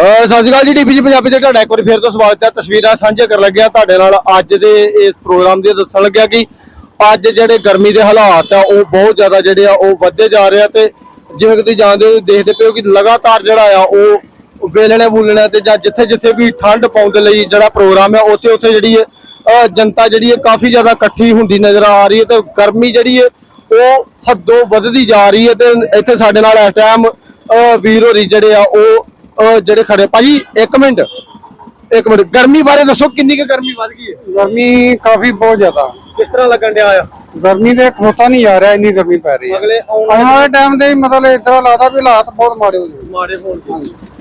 ਸਤਿ ਸ਼੍ਰੀ ਅਕਾਲ ਜੀ ਡੀਪੀਜੀ ਪੰਜਾਬੀ ਤੇ ਤੁਹਾਡਾ ਇੱਕ ਵਾਰੀ ਫੇਰ ਤੋਂ ਸਵਾਗਤ ਹੈ। ਤਸਵੀਰਾਂ ਸਾਂਝੇ ਕਰਨ ਲੱਗਿਆ। ਤੁਹਾਡੇ ਨਾਲ ਅੱਜ ਦੇ ਇਸ ਪ੍ਰੋਗਰਾਮ ਦੇ ਦੱਸਣ ਲੱਗਿਆ ਕਿ ਅੱਜ ਜਿਹੜੇ ਗਰਮੀ ਦੇ ਹਾਲਾਤ ਆ, ਉਹ ਬਹੁਤ ਜ਼ਿਆਦਾ ਜਿਹੜੇ ਆ, ਉਹ ਵੱਧਦੇ ਜਾ ਰਹੇ ਆ ਤੇ ਜਿਵੇਂ ਕਿ ਤੁਸੀਂ ਜਾਣਦੇ ਹੋ, ਦੇਖਦੇ ਪਏ ਹੋ ਕਿ ਲਗਾਤਾਰ ਜਿਹੜਾ ਆ, ਉਹ ਵੇਲਣੇ ਬੁਲਣੇ ਤੇ ਜਾਂ ਜਿੱਥੇ ਜਿੱਥੇ ਵੀ ਠੰਡ ਪਾਉਣ ਦੇ ਲਈ ਜਿਹੜਾ ਪ੍ਰੋਗਰਾਮ ਹੈ ਉੱਥੇ ਉੱਥੇ ਜਿਹੜੀ ਹੈ ਜਨਤਾ ਜਿਹੜੀ ਹੈ ਕਾਫੀ ਜ਼ਿਆਦਾ ਇਕੱਠੀ ਹੁੰਦੀ ਨਜ਼ਰ ਆ ਰਹੀ ਹੈ ਤੇ ਗਰਮੀ ਜਿਹੜੀ ਹੈ, ਉਹ ਹੱਦੋਂ ਵੱਧਦੀ ਜਾ ਰਹੀ ਹੈ ਤੇ ਇੱਥੇ ਸਾਡੇ ਨਾਲ ਇਸ ਟਾਈਮ ਵੀਰ ਹੋਰੀ ਜਿਹੜੇ ਆ, ਉਹ ਜਿਹੜੇ ਖੜੇ ਭਾਜੀ ਇੱਕ ਮਿੰਟ। ਇੱਕ ਮਿੰਟ। ਗਰਮੀ ਬਾਰੇ ਦੱਸੋ ਕਿੰਨੀ ਕੁ ਗਰਮੀ ਵੱਧ ਗਈ ਹੈ? ਗਰਮੀ ਕਾਫੀ ਬਹੁਤ ਜ਼ਿਆਦਾ। ਕਿਸ ਤਰ੍ਹਾਂ ਲੱਗਣ ਡਿਆ ਆ? ਗਰਮੀ ਦੇ ਖੋਤਾ ਨਹੀਂ ਆ ਰਿਹਾ ਇੰਨੀ ਗਰਮੀ ਪੈ ਰਹੀ ਹੈ। ਅਗਲੇ ਆਉਣ ਆਉਣ ਵਾਲੇ ਟਾਈਮ ਦੇ ਮਤਲਬ ਇਸ ਤਰ੍ਹਾਂ ਲੱਗਦਾ ਵੀ ਹਾਲਾਤ ਬਹੁਤ ਮਾੜੇ ਹੋ ਜਾਣਗੇ ਮਾੜੇ ਹੋਣ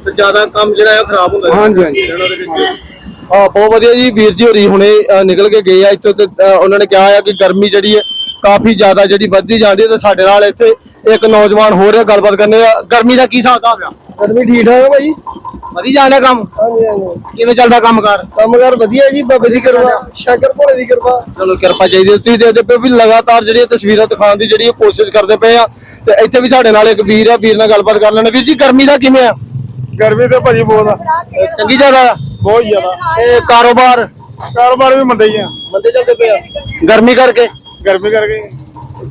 ਤੇ ਜ਼ਿਆਦਾ ਕੰਮ ਜਿਹੜਾ ਆ ਖਰਾਬ ਹੁੰਦਾ ਹਾਂਜੀ, ਹਾਂਜੀ। ਇਹਨਾਂ ਦੇ ਵਿੱਚ। ਹਾਂ ਬਹੁਤ ਵਧੀਆ ਜੀ। ਵੀਰ ਜੀ ਹੋਰੀ ਹੁਣੇ ਨਿਕਲ ਕੇ ਗਏ ਆ ਇੱਥੋਂ ਤੇ ਉਹਨਾਂ ਨੇ ਕਿਹਾ ਆ ਕਿ ਗਰਮੀ ਜਿਹੜੀ ਹੈ ਕਾਫੀ ਜ਼ਿਆਦਾ ਜਿਹੜੀ ਵੱਧਦੀ ਜਾਂਦੀ ਹੈ ਤੇ ਸਾਡੇ ਨਾਲ ਇੱਥੇ ਇੱਕ ਨੌਜਵਾਨ ਹੋ ਰਿਹਾ ਗੱਲਬਾਤ ਕਰਨੇ ਆ। ਗਰਮੀ ਦਾ ਕੀ ਹਿਸਾਬ ਦਾ ਪਿਆ ਗਰਮੀ ਠੀਕ ਠਾਕ ਹੈ ਭਾਈ? ਵਧੀ ਜਾਂਦਾ ਕੰਮ? ਹਾਂਜੀ ਹਾਂਜੀ। ਕਿਵੇਂ ਚੱਲਦਾ ਕੰਮਕਾਰ? ਕੰਮਕਾਰ ਵਧੀਆ ਜੀ ਬਾਬੇ ਦੀ ਕਿਰਪਾ ਸ਼ੰਕਰ ਭੋਲੇ ਦੀ ਕਿਰਪਾ। ਚਲੋ ਕਿਰਪਾ ਚਾਹੀਦੀ ਹੈ। ਤੁਸੀਂ ਦੇਖਦੇ ਪਏ ਹੋ ਵੀ ਲਗਾਤਾਰ ਜਿਹੜੀਆਂ ਤਸਵੀਰਾਂ ਦਿਖਾਉਣ ਦੀ ਜਿਹੜੀ ਕੋਸ਼ਿਸ਼ ਕਰਦੇ ਪਏ ਆ। ਤੇ ਇੱਥੇ ਵੀ ਸਾਡੇ ਨਾਲ ਇੱਕ ਵੀਰ ਆ ਵੀਰ ਨਾਲ ਗੱਲਬਾਤ ਕਰ ਲੈਣੇ। ਵੀਰ ਜੀ ਗਰਮੀ ਦਾ ਕਿਵੇਂ ਆ? ਗਰਮੀ ਤੇ ਭਾਜੀ ਬਹੁਤ ਆ। ਚੰਗੀ ਜ਼ਿਆਦਾ ਆ? ਬਹੁਤ ਜ਼ਿਆਦਾ। ਤੇ ਕਾਰੋਬਾਰ? ਕਾਰੋਬਾਰ ਵੀ ਮੰਦਾ ਹੀ ਆ। ਮੰਦੇ ਚੱਲਦੇ ਪਏ ਆ। ਗਰਮੀ ਕਰਕੇ? ਗਰਮੀ ਕਰਕੇ।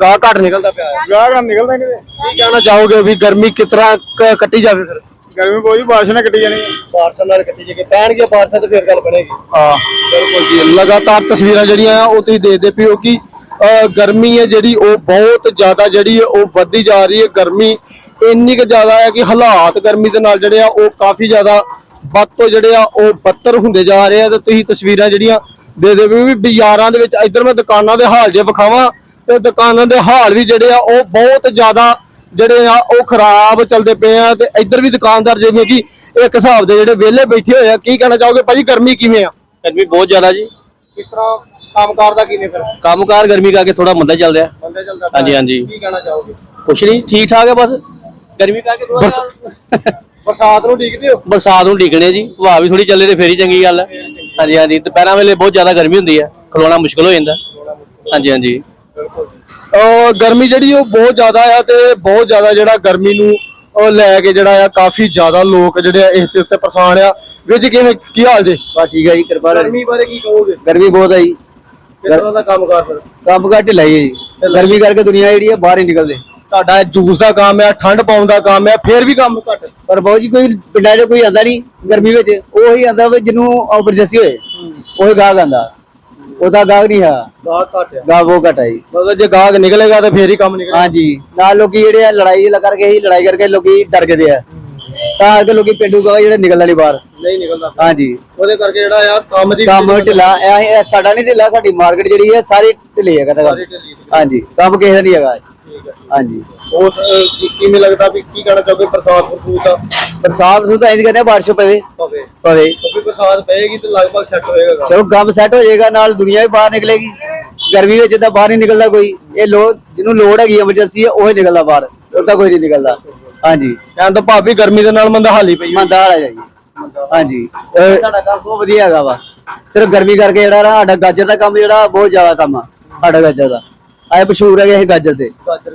ਗਾਹ ਘੱਟ ਨਿਕਲਦਾ ਪਿਆ ਹੈ। ਗਾਹਕਾਂ ਨਿਕਲਦਾ ਕਿਤੇ? ਕੀ ਕਹਿਣਾ ਚਾਹੋਗੇ ਵੀ ਗਰਮੀ ਕਿਸ ਤਰ੍ਹਾਂ ਕ- ਕੱਟੀ ਜਾਵੇ ਫਿਰ? ਗਰਮੀ ਬਹੁਤ ਜੀ ਬਾਰਿਸ਼ ਨਾਲ ਕੱਟੀ ਜਾਣੀ ਬਾਰਸ਼ਾਂ ਨਾਲ ਕੱਟੀ ਜਾਵੇ ਪੈਣਗੇ ਬਾਰਸ਼ਾਂ ਤੇ ਫਿਰ ਗੱਲ ਬਣੇਗੀ। ਹਾਂ। ਬਿਲਕੁਲ ਜੀ ਲਗਾਤਾਰ ਤਸਵੀਰਾਂ ਜਿਹੜੀਆਂ ਆ ਉਹ ਤੁਸੀਂ ਦੇਖਦੇ ਪਿਓ ਕਿ ਅਹ, ਗਰਮੀ ਹੈ ਜਿਹੜੀ ਉਹ ਬਹੁਤ ਜ਼ਿਆਦਾ ਜਿਹੜੀ ਹੈ ਉਹ ਵੱਧਦੀ ਜਾ ਰਹੀ ਹੈ। ਗਰਮੀ ਇੰਨੀ ਕੁ ਜ਼ਿਆਦਾ ਹੈ ਕਿ ਹਾਲਾਤ ਗਰਮੀ ਦੇ ਨਾਲ ਜਿਹੜੇ ਆ ਉਹ ਕਾਫੀ ਜ਼ਿਆਦਾ ਵੱਧ ਤੋਂ ਜਿਹੜੇ ਆ ਉਹ ਬੱਤਰ ਹੁੰਦੇ ਜਾ ਰਹੇ ਆ। ਤੇ ਤੁਸੀਂ ਤਸਵੀਰਾਂ ਜਿਹੜੀਆਂ ਦੇ ਦੇ ਵੀ ਬਾਜ਼ਾਰਾਂ ਦੇ ਵਿੱਚ ਇੱਧਰ ਮੈਂ ਦੁਕਾਨਾਂ ਦੇ ਹਾਲ ਜੇ ਵਿਖਾਵਾਂ ਤੇ ਦੁਕਾਨਾਂ ਦੇ ਹਾਲ ਵੀ ਜਿਹੜੇ ਆ ਉਹ ਬਹੁਤ ਜ਼ਿਆਦਾ ਜਿਹੜੇ ਆ ਉਹ ਖਰਾਬ ਚੱਲਦੇ ਪਏ ਆ ਤੇ ਇੱਧਰ ਵੀ ਦੁਕਾਨਦਾਰ ਜਿਵੇਂ ਕਿ ਇੱਕ ਹਿਸਾਬ ਦੇ ਜਿਹੜੇ ਵਿਹਲੇ ਬੈਠੇ ਹੋਏ ਆ ਕੀ ਕਹਿਣਾ ਚਾਹੋਗੇ? ਭਾਜੀ ਗਰਮੀ ਕਿਵੇਂ ਆ? ਗਰਮੀ ਬਹੁਤ ਜ਼ਿਆਦਾ ਜੀ। ਕਿਸ ਤਰ੍ਹਾਂ ਕੰਮਕਾਰ ਦਾ ਕਿਵੇਂ ਫਿਰ? ਕੰਮਕਾਰ ਗਰਮੀ ਕਰਕੇ ਥੋੜਾ ਮੰਦਾ ਚੱਲ ਰਿਹਾ। ਚੱਲਦਾ ਹਾਂਜੀ ਹਾਂਜੀ। ਕੀ ਕਹਿਣਾ ਚਾਹੋਗੇ? ਕੁਛ ਨਹੀਂ ਠੀਕ ਠਾਕ ਹੈ ਬਸ। ਗਰਮੀ ਕਰਕੇ ਥੋੜਾ ਬਰਸਾਤ ਨੂੰ ਉਡੀਕਦੇ ਹੋ ਬਰਸਾਤ ਨੂੰ ਢੀਕਣੇ ਜੀ। ਹਵਾ ਵੀ ਥੋੜੀ ਚੱਲੇ ਤੇ ਫੇਰ ਹੀ ਚੰਗੀ ਗੱਲ ਹੈ ਹਾਂਜੀ ਹਾਂਜੀ। ਦੁਪਹਿਰਾਂ ਵੇਲੇ ਬਹੁਤ ਜ਼ਿਆਦਾ ਗਰਮੀ ਹੁੰਦੀ ਹੈ ਖਲੋਣਾ ਮੁਸ਼ਕਲ ਹੋ ਜਾਂਦਾ। ਹਾਂਜੀ ਹਾਂਜੀ। ਗਰਮੀ ਜਿਹੜੀ ਉਹ ਬਹੁਤ ਜ਼ਿਆਦਾ ਆ ਤੇ ਬਹੁਤ ਜ਼ਿਆਦਾ ਜਿਹੜਾ ਗਰਮੀ ਨੂੰ ਉਹ ਲੈ ਕੇ ਜਿਹੜਾ ਆ ਕਾਫੀ ਜ਼ਿਆਦਾ ਲੋਕ ਜਿਹੜੇ ਆ ਇਸ ਦੇ ਉੱਤੇ ਪਰੇਸ਼ਾਨ ਆ। ਵਿੱਚ ਕਿਵੇਂ ਕੀ ਹਾਲ ਜੇ? ਬਸ ਠੀਕ ਹੈ ਜੀ ਕਿਰਪਾ ਗਰਮੀ ਬਾਰੇ ਕੀ ਕਹੋਗੇ? ਗਰਮੀ ਬਹੁਤ ਹੈ ਜੀ। ਦਾ ਕੰਮਕਾਰ ਫਿਰ? ਕੰਮ ਘੱਟ ਲਾਈ ਹੈ ਜੀ। ਗਰਮੀ ਕਰਕੇ ਦੁਨੀਆ ਜਿਹੜੀ ਹੈ ਬਾਹਰ ਹੀ ਨਿਕਲਦੇ। ਤੁਹਾਡਾ ਜੂਸ ਦਾ ਕੰਮ ਆ ਠੰਡ ਪਾਉਣ ਦਾ ਕੰਮ ਆ ਫੇਰ ਵੀ ਕੰਮ ਘੱਟ। ਪਰ ਬਹੁਤ ਜੀ ਕੋਈ ਪਿੰਡਾਂ 'ਚ ਕੋਈ ਆਂਦਾ ਨਹੀਂ ਗਰਮੀ ਵਿੱਚ। ਉਹੀ ਆਂਦਾ ਵੀ ਜਿਹਨੂੰ ਐਮਰਜੈਂਸੀ ਹੋਏ ਉਹੀ ਗਾਹਕ ਆਂਦਾ ਉਹਦਾ ਗਾਹਕ ਨਹੀਂ ਹੈ। ਗਾਹ ਘੱਟ ਆ ਗਾਹਕ ਬਹੁਤ ਘੱਟ ਹੈ ਜੀ। ਮਤਲਬ ਜੇ ਗਾਹਕ ਨਿਕਲੇਗਾ ਤਾਂ ਫੇਰ ਹੀ ਕੰਮ ਨਿਕਲੇਗਾ। ਹਾਂਜੀ। ਨਾਲ ਲੋਕੀ ਜਿਹੜੇ ਆ ਲੜਾਈ ਲ- ਕਰਕੇ ਹੀ ਲੜਾਈ ਕਰਕੇ ਲੋਕੀ ਡਰ ਗਏ ਆ। ਤਾਂ ਕਰਕੇ ਲੋਕੀ ਪਿੰਡੂ ਗਾਹਕ ਜਿਹੜੇ ਨਿਕਲਦਾ ਨਹੀਂ ਬਾਹਰ। ਨਹੀਂ ਨਿਕਲਦਾ। ਹਾਂਜੀ। ਉਹਦੇ ਕਰਕੇ ਜਿਹੜਾ ਆ ਕੰਮ ਦੀ ਕੰਮ ਢਿੱਲਾ ਇਹ- ਇਹ ਸਾਡਾ ਨਹੀਂ ਢਿੱਲਾ ਸਾਡੀ ਮਾਰਕੀਟ ਜਿਹੜੀ ਹੈ ਸਾਰੀ ਢਿੱਲੀ ਹੈਗਾ ਤਾਂ ਸਾਰੀ ਢਿੱਲੀ। ਹੈ। ਹਾਂਜੀ। ਕੰਮ ਕਿਸੇ ਦਾ ਨਹੀਂ ਹੈਗਾ। ਠੀਕ ਹੈ। ਹਾਂਜੀ। ਉਹ ਅਹ, ਕਿਵੇਂ ਲੱਗਦਾ ਵੀ ਕੀ ਕਹਿਣਾ ਚਾਹੋਗੇ ਬਰਸਾਤ ਬਰਸੂਤ ਆ ਬਰਸਾਤ ਨੂੰ ਤਾਂ ਇੰਜ ਕਹਿੰਦੇ ਆ ਬਾਰਿਸ਼ ਪਵੇ। ਪਵੇ। ਪਵੇ। ਕਿਉਂਕਿ ਬਰਸਾਤ ਪਏਗੀ ਤੇ ਲਗਭਗ ਸੈੱਟ ਹੋਏਗਾ ਕੰਮ। ਚਲੋ ਕੰਮ ਸੈੱਟ ਹੋ ਜਾਏਗਾ ਨਾਲ ਦੁਨੀਆ ਵੀ ਬਾਹਰ ਨਿਕਲੇਗੀ। ਗਰਮੀ ਵਿੱਚ ਤਾਂ ਬਾਹਰ ਨਹੀਂ ਨਿਕਲਦਾ ਕੋਈ ਇਹ ਲੋ ਜਿਹਨੂੰ ਲੋੜ ਹੈਗੀ ਐਮਰਜੈਂਸੀ ਹੈ ਉਹ ਹੀ ਨਿਕਲਦਾ ਬਾਹਰ। ਉਹ ਤਾਂ ਕੋਈ ਨਹੀਂ ਨਿਕਲਦਾ। ਹਾਂਜੀ। ਕਹਿਣ ਤੋਂ ਭਾਵੇਂ ਗਰਮੀ ਦੇ ਨਾਲ ਮੰਦਾ ਹਾਲੀ ਪਈ। ਇਮਾਨਦਾਰ ਆ ਜਾਈ। ਹਾਂਜੀ। ਅਹ ਸਾਡਾ ਕੰਮ ਬਹੁਤ ਵਧੀਆ ਹੈਗਾ ਵਾ। ਸਿਰਫ ਗਰਮੀ ਕਰਕੇ ਜਿਹੜਾ ਨਾ ਸਾਡਾ ਗਾਜਰ ਦਾ ਕੰਮ ਜਿਹੜਾ ਬਹੁਤ ਜ਼ਿਆਦਾ ਕੰਮ ਆ ਸਾਡਾ ਗਾਜਰ ਦਾ। ਆਏ ਮਸ਼ਹੂਰ ਹੈਗੇ ਇਹ ਗਾਜਰ ਦੇ।